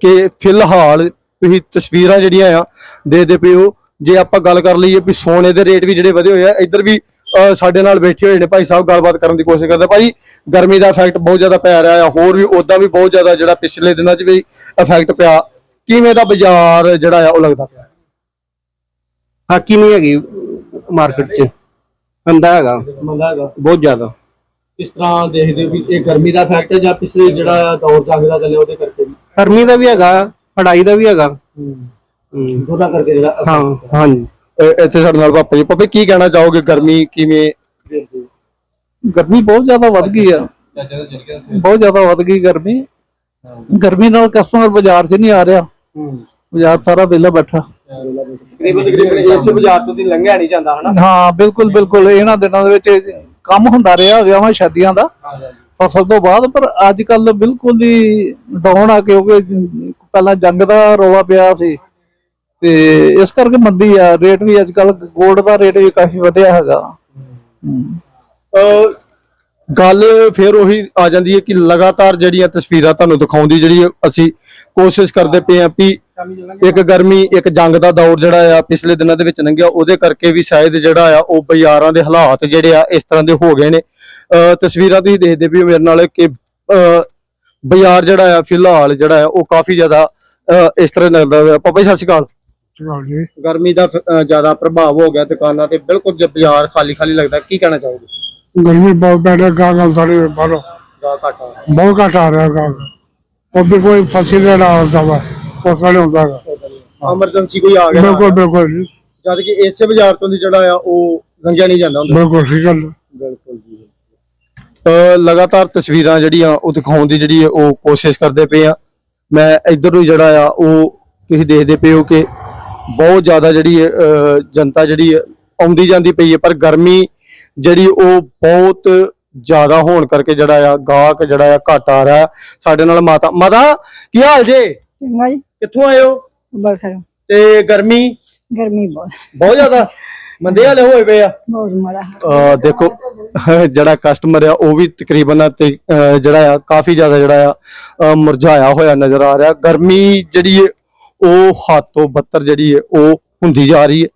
ਕਿ ਫਿਲਹਾਲ ਤੁਸੀਂ ਤਸਵੀਰਾਂ ਜਿਹੜੀਆਂ ਆ ਦੇਖਦੇ ਹੋ। ਜੇ ਆਪਾਂ ਗੱਲ ਕਰ ਲਈਏ ਵੀ ਸੋਨੇ ਦੇ ਰੇਟ ਵੀ ਜਿਹੜੇ ਵਧੇ ਹੋਏ ਆ ਇੱਧਰ ਵੀ ਸਾਡੇ ਨਾਲ ਬੈਠੇ ਹੋਏ ਨੇ ਭਾਈ ਸਾਹਿਬ ਗੱਲਬਾਤ ਕਰਨ ਦੀ ਕੋਸ਼ਿਸ਼ ਕਰਦੇ ਭਾਈ ਗਰਮੀ ਦਾ ਇਫੈਕਟ ਬਹੁਤ ਜ਼ਿਆਦਾ ਪੈ ਰਿਹਾ ਆ ਹੋਰ ਵੀ ਉਦਾਂ ਵੀ ਬਹੁਤ ਜ਼ਿਆਦਾ ਜਿਹੜਾ ਪਿਛਲੇ ਦਿਨਾਂ 'ਚ ਵੀ ਇਫੈਕਟ ਪਿਆ। ਕਿਵੇਂ ਦਾ ਬਾਜ਼ਾਰ ਜਿਹੜਾ ਆ ਉਹ ਲੱਗਦਾ ਪਿਆ? ਹਾਕੀ ਨਹੀਂ ਹੈਗੀ ਮਾਰਕੀਟ 'ਚ? ਮੰਦਾ ਹੈਗਾ। ਮੰਦਾ ਹੈਗਾ। ਬਹੁਤ ਜ਼ਿਆਦਾ। ਕਿਸ ਤਰ੍ਹਾਂ ਦੇਖਦੇ ਹੋ ਵੀ ਇਹ ਗਰਮੀ ਦਾ ਇਫੈਕਟ ਹੈ ਜਾਂ ਪਿਛਲੇ ਜਿਹੜਾ ਦੌਰ ਜੰਗ ਦਾ ਚੱਲਿਆ ਉਹਦੇ ਕਰਕੇ ਵੀ? ਗਰਮੀ ਦਾ ਵੀ ਹੈਗਾ ਪੜਾਈ ਦਾ ਵੀ ਹੈਗਾ। ਦੋਨਾਂ ਕਰਕੇ ਜਿਹੜਾ ਹਾਂ ਹਾਂਜੀ। ਅਹ ਇੱਥੇ ਸਾਡੇ ਨਾਲ ਪਾਪਾ ਜੀ ਪਾਪਾ ਕੀ ਕਹਿਣਾ ਚਾਹੋਗੇ ਗਰਮੀ ਕਿਵੇਂ? ਗਰਮੀ ਬਹੁਤ ਜ਼ਿਆਦਾ ਵੱਧ ਗਈ ਆ। ਬਹੁਤ ਜ਼ਿਆਦਾ ਵੱਧ ਗਈ ਗਰਮੀ। ਗਰਮੀ ਨਾਲ ਕਸਟਮਰ ਬਾਜ਼ਾਰ 'ਚ ਨਹੀਂ ਆ ਰਿਹਾ। ਬਾਜ਼ਾਰ ਸਾਰਾ ਵਿਹਲਾ ਬੈਠਾ। ਤਕਰੀਬਨ ਤਕਰੀਬਨ ਇਸ ਬਾਜ਼ਾਰ ਤੋਂ ਦੀ ਲੰਘਿਆ ਨਹੀਂ ਜਾਂਦਾ ਹਨਾ? ਹਾਂ ਬਿਲਕੁਲ ਬਿਲਕੁਲ। ਇਹਨਾਂ ਦਿਨਾਂ ਦੇ ਵਿੱਚ ਕੰਮ ਹੁੰਦਾ ਰਿਹਾ ਵਿਆਹਾਂ ਸ਼ਾਦੀਆਂ ਦਾ ਫਸਲ ਤੋਂ ਬਾਅਦ ਪਰ ਅੱਜ ਕੱਲ ਬਿਲਕੁਲ ਹੀ ਡਾਊਨ ਆ ਕਿਉਂਕਿ ਪਹਿਲਾਂ ਜੰਗ ਦਾ ਰੌਲਾ ਪਿਆ ਸੀ। ਤੇ ਇਸ ਕਰਕੇ ਮੰਦੀ ਆ ਰੇਟ ਵੀ ਅੱਜ ਕੱਲ 골ਡ ਦਾ ਰੇਟ ਵੀ ਕਾਫੀ ਵਧਿਆ ਹੈਗਾ। ਗੱਲ ਫਿਰ ਉਹੀ ਆ ਜਾਂਦੀ ਹੈ ਕਿ ਲਗਾਤਾਰ ਜਿਹੜੀਆਂ ਤਸਵੀਰਾਂ ਤੁਹਾਨੂੰ ਦਿਖਾਉਣ ਦੀ ਜਿਹੜੀ ਅਸੀਂ ਕੋਸ਼ਿਸ਼ ਕਰਦੇ ਪਏ ਆ ਵੀ ਇੱਕ ਗਰਮੀ ਇੱਕ ਜੰਗ ਦਾ ਦੌਰ ਜਿਹੜਾ ਆ ਪਿਛਲੇ ਦਿਨਾਂ ਦੇ ਵਿੱਚ ਲੰਘਿਆ ਉਹਦੇ ਕਰਕੇ ਵੀ ਸ਼ਾਇਦ ਜਿਹੜਾ ਆ ਉਹ ਬਾਜ਼ਾਰਾਂ ਦੇ ਹਾਲਾਤ ਜਿਹੜੇ ਆ ਇਸ ਤਰ੍ਹਾਂ ਦੇ ਹੋ ਗਏ ਨੇ। ਤਸਵੀਰਾਂ ਤੁਸੀਂ ਦੇਖਦੇ ਵੀ ਮੇਰੇ ਨਾਲ ਕਿ ਬਾਜ਼ਾਰ ਜਿਹੜਾ ਆ ਫਿਲਹਾਲ ਜਿਹੜਾ ਆ ਉਹ ਕਾਫੀ ਜ਼ਿਆਦਾ ਇਸ ਤਰ੍ਹਾਂ ਲੱਗਦਾ ਹੋਇਆ। ਪਾਪਾ ਜੀ ਸਤਿ ਸ਼੍ਰੀ ਅਕਾਲ। ਜੀ। ਗਰਮੀ ਦਾ ਜ਼ਿਆਦਾ ਪ੍ਰਭਾਵ ਹੋ ਗਿਆ ਦੁਕਾਨਾਂ ਤੇ ਬਿਲਕੁਲ ਬਾਜ਼ਾਰ ਖਾਲੀ ਖਾਲੀ ਲੱਗਦਾ ਕੀ ਕਹਿਣਾ ਚਾਹੋਗੇ? ਗਰਮੀ ਬਹੁਤ ਪੈਦਾ ਗਾਗਲ ਸਾਡੇ ਬਾਹਰੋਂ। ਬਹੁਤ ਘੱਟ ਆ ਰਿਹਾ ਗਾਗਲ ਉਹ ਵੀ ਕੋਈ ਫਸਲ ਦਾ ਨਾ ਵਾ। ਉਸ ਵਾਲੇ ਹੁੰਦਾ ਐਮਰਜੈਂਸੀ ਕੋਈ ਆ ਗਿਆ ਬਿਲਕੁਲ ਬਿਲਕੁਲ ਜੀ। ਜਦ ਕਿ ਇਸੇ ਬਾਜ਼ਾਰ ਤੋਂ ਦੀ ਜਿਹੜਾ ਆ ਉਹ ਲੰਘਿਆ ਨਹੀਂ ਜਾਂਦਾ ਹੁੰਦਾ। ਬਿਲਕੁਲ ਸਹੀ ਗੱਲ। ਬਿਲਕੁਲ ਜੀ। ਅ ਲਗਾਤਾਰ ਤਸਵੀਰਾਂ ਜਿਹੜੀਆਂ ਉਹ ਦਿਖਾਉਣ ਦੀ ਜਿਹੜੀ ਹੈ ਉਹ ਕੋਸ਼ਿਸ਼ ਕਰਦੇ ਪਏ ਆ। ਮੈਂ ਇੱਧਰ ਨੂੰ ਜਿਹੜਾ ਆ ਉਹ ਤੁਸੀਂ ਦੇਖਦੇ ਪਏ ਹੋ ਕਿ ਬਹੁਤ ਜ਼ਿਆਦਾ ਜਿਹੜੀ ਹੈ, ਅ, ਜਨਤਾ ਜਿਹੜੀ ਹੈ, ਆਉਂਦੀ ਜਾਂਦੀ ਪਈ ਹੈ। ਪਰ ਗਰਮੀ ਜਿਹੜੀ ਉਹ ਬਹੁਤ ਜ਼ਿਆਦਾ ਹੋਣ ਕਰਕੇ ਜਿਹੜਾ ਆ ਗਾਹਕ ਜਿਹੜਾ ਆ ਘਟ ਆ ਰਿਹਾ। ਸਾਡੇ ਨਾਲ ਮਾਤਾ ਮਾਤਾ ਕੀ ਹਾਲ ਜੇ? ਚੰਗਾ ਜੀ। ਕਿੱਥੋਂ ਆਏ ਹੋ? ਬਸ ਤੇ ਗਰਮੀ? ਗਰਮੀ ਬਹੁਤ। ਬਹੁਤ ਜ਼ਿਆਦਾ? ਮੰਦੇ ਵਾਲੇ ਹੋਏ ਪਏ ਆ। ਬਹੁਤ ਮਾੜਾ ਅਹ ਦੇਖੋ ਜਿਹੜਾ ਕਸਟਮਰ ਆ ਉਹ ਵੀ ਤਕਰੀਬਨ ਤੇ ਅਹ ਜਿਹੜਾ ਆ ਕਾਫੀ ਜ਼ਿਆਦਾ ਜਿਹੜਾ ਆ ਅਹ ਮੁਰਝਾਇਆ ਹੋਇਆ ਨਜ਼ਰ ਆ ਰਿਹਾ। ਗਰਮੀ ਜਿਹੜੀ ਹੈ ਉਹ ਹੱਦ ਤੋਂ ਬੱਤਰ ਜਿਹੜੀ ਹੈ ਉਹ ਹੁੰਦੀ ਜਾ ਰਹੀ ਹੈ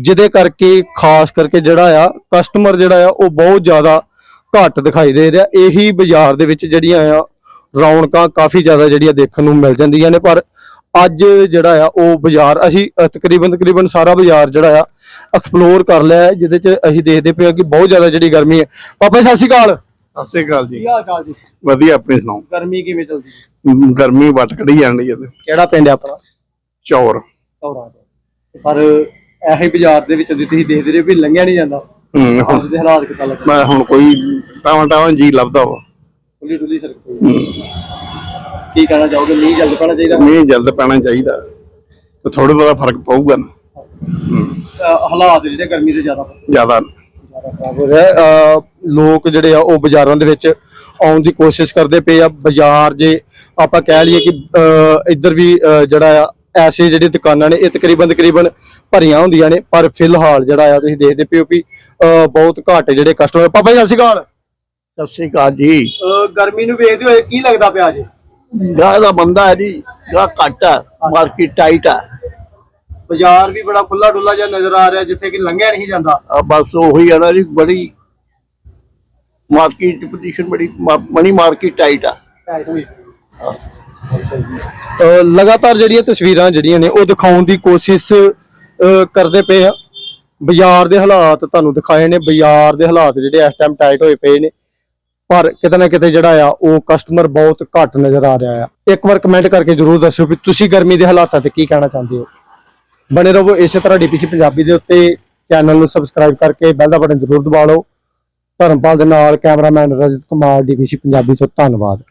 ਜਿਹਦੇ ਕਰਕੇ ਖਾਸ ਕਰਕੇ ਜਿਹੜਾ ਆ ਕਸਟਮਰ ਜਿਹੜਾ ਆ ਉਹ ਬਹੁਤ ਜ਼ਿਆਦਾ ਘੱਟ ਦਿਖਾਈ ਦੇ ਰਿਹਾ। ਇਹੀ ਬਾਜ਼ਾਰ ਦੇ ਵਿੱਚ ਜਿਹੜੀਆਂ ਆ ਰੌਣਕਾਂ ਕਾਫੀ ਜ਼ਿਆਦਾ ਜਿਹੜੀਆਂ ਦੇਖਣ ਨੂੰ ਮਿਲ ਜਾਂਦੀਆਂ ਨੇ। ਪਰ ਅੱਜ ਜਿਹੜਾ ਆ ਉਹ ਬਾਜ਼ਾਰ ਅਸੀਂ ਤਕਰੀਬਨ ਤਕਰੀਬਨ ਸਾਰਾ ਬਾਜ਼ਾਰ ਜਿਹੜਾ ਆ ਐਕਸਪਲੋਰ ਕਰ ਲਿਆ ਜਿਹਦੇ ਚ ਅਸੀਂ ਦੇਖਦੇ ਪਏ ਕਿ ਬਹੁਤ ਜ਼ਿਆਦਾ ਜਿਹੜੀ ਗਰਮੀ ਹੈ। ਪਾਪਾ ਜੀ, ਸਤਿ ਸ਼੍ਰੀ ਅਕਾਲ। ਸਤਿ ਸ੍ਰੀ ਅਕਾਲ ਜੀ। ਹਾਲ ਚਾਲ ਜੀ? ਵਧੀਆ ਆਪਣੀ ਸੁਣਾਓ? ਗਰਮੀ ਕਿਵੇਂ ਚੱਲਦੀ ਗਰਮੀ ਵੱਟ ਕੜੀ ਜਾਂਦੀ ਹੈ ਕਿਹੜਾ ਪਿੰਡ ਹੈ ਆਪਣਾ? ਚੌਰ। ਪਰ ਇਹੀ ਬਾਜ਼ਾਰ ਦੇ ਵਿੱਚ ਜੇ ਤੁਸੀਂ ਦੇਖਦੇ ਰਹੇ ਵੀ ਲੰਘਿਆ ਨਹੀਂ ਜਾਂਦਾ। ਹੂੰ, ਹੁਣ ਅੱਜ ਦੇ ਹਾਲਾਤ ਕਿੱਦਾਂ ਲੱਗਦੇ ਮੈਂ ਹੁਣ ਕੋਈ ਟਾਵਾਂ ਟਾਵਾਂ ਜੀ ਲੱਭਦਾ ਵਾ। ਖੁੱਲੀ ਡੁੱਲੀ ਸੜਕ ਤੇ। ਕੀ ਕਹਿਣਾ ਚਾਹੋਗੇ? ਮੀਂਹ ਜਲਦ ਪੈਣਾ ਚਾਹੀਦਾ? ਮੀਂਹ ਜਲਦ ਪੈਣਾ ਚਾਹੀਦਾ। ਤੇ ਥੋੜਾ ਬਹੁਤਾ ਫ਼ਰਕ ਪਊਗਾ। ਨਾ ਅਹ ਹਾਲਾਤ ਜਿਹੜੇ ਗਰਮੀ ਦੇ ਜ਼ਿਆਦਾ ਜ਼ਿਆਦਾ ਖਰਾਬ ਹੋ ਰਿਹਾ। ਹੈ। ਅਹ ਲੋਕ ਜਿਹੜੇ ਆ ਉਹ ਬਾਜ਼ਾਰਾਂ ਦੇ ਵਿੱਚ ਆਉਣ ਦੀ ਕੋਸ਼ਿਸ਼ ਕਰਦੇ ਪਏ ਆ। ਬਾਜ਼ਾਰ ਜੇ ਆਪਾਂ ਕਹਿ ਲਈਏ ਕਿ ਅਹ ਇੱਧਰ ਵੀ ਅਹ ਜਿਹੜਾ ਆ ਐਸੇ ਜਿਹੜੇ ਦੁਕਾਨਾਂ ਨੇ ਇਹ ਤਕਰੀਬਨ ਤਕਰੀਬਨ ਭਰੀਆਂ ਹੁੰਦੀਆਂ ਨੇ। ਪਰ ਫਿਲਹਾਲ ਜਿਹੜਾ ਆ ਤੁਸੀਂ ਦੇਖਦੇ ਪਏ ਹੋ ਵੀ ਅਹ ਬਹੁਤ ਘੱਟ ਜਿਹੜੇ ਕਸਟਮਰ ਪਾਪਾ ਜੀ ਸਤਿ ਸ਼੍ਰੀ ਅਕਾਲ। ਸਤਿ ਸ੍ਰੀ ਅਕਾਲ ਜੀ। ਗਰਮੀ ਨੂੰ ਵੇਖਦੇ ਹੋਏ ਕੀ ਲੱਗਦਾ ਪਿਆ ਜੀ? ਗਾਹ ਦਾ ਬੰਦਾ ਹੈ ਜੀ ਗਾਹ ਘੱਟ ਹੈ ਮਾਰਕੀਟ ਟਾਈਟ ਹੈ। ਬਾਜ਼ਾਰ ਵੀ ਬੜਾ ਖੁੱਲਾ ਡੁੱਲਾ ਜਿਹਾ ਨਜ਼ਰ ਆ ਰਿਹਾ ਜਿੱਥੇ ਕਿ ਲੰਘਿਆ ਨਹੀਂ ਜਾਂਦਾ। ਆ ਬਸ ਉਹੀ ਹੈ ਨਾ ਜੀ ਬੜੀ ਮਾਰਕੀਟ ਪੋਜੀਸ਼ਨ ਬੜੀ ਮਨੀ ਮਾਰਕੀਟ ਟਾਈਟ ਆ। ਅਹ ਲਗਾਤਾਰ ਜਿਹੜੀਆਂ ਤਸਵੀਰਾਂ ਜਿਹੜੀਆਂ ਨੇ ਉਹ ਦਿਖਾਉਣ ਦੀ ਕੋਸ਼ਿਸ਼ ਅਹ ਕਰਦੇ ਪਏ ਆ। ਬਾਜ਼ਾਰ ਦੇ ਹਾਲਾਤ ਤੁਹਾਨੂੰ ਦਿਖਾਏ ਨੇ ਬਾਜ਼ਾਰ ਦੇ ਹਾਲਾਤ ਜਿਹੜੇ ਇਸ ਟਾਈਮ ਟਾਈਟ ਹੋਏ ਪਏ ਨੇ। ਪਰ ਕਿਤੇ ਨਾ ਕਿਤੇ ਜਿਹੜਾ ਆ, ਉਹ ਕਸਟਮਰ ਬਹੁਤ ਘੱਟ ਨਜ਼ਰ ਆ ਰਿਹਾ ਆ। ਇੱਕ ਵਾਰ ਕਮੈਂਟ ਕਰਕੇ ਜਰੂਰ ਦੱਸਿਓ ਵੀ ਤੁਸੀਂ ਗਰਮੀ ਦੇ ਹਾਲਾਤਾਂ ਤੇ ਕੀ ਕਹਿਣਾ ਚਾਹੁੰਦੇ ਹੋ। ਬਣੇ ਰਹੋ ਇਸੇ ਤਰ੍ਹਾਂ ਡੀਪੀਸੀ ਪੰਜਾਬੀ ਦੇ ਉੱਤੇ। ਚੈਨਲ ਨੂੰ ਸਬਸਕ੍ਰਾਈਬ ਕਰਕੇ ਬੈਲ ਦਾ ਬਟਨ ਜਰੂਰ ਦਬਾ ਲਓ। ਧਰਮਪਾਲ ਦੇ ਨਾਲ ਕੈਮਰਾਮੈਨ ਰਜਤ ਕੁਮਾਰ ਡੀਪੀਸੀ ਪੰਜਾਬੀ ਤੋਂ ਧੰਨਵਾਦ।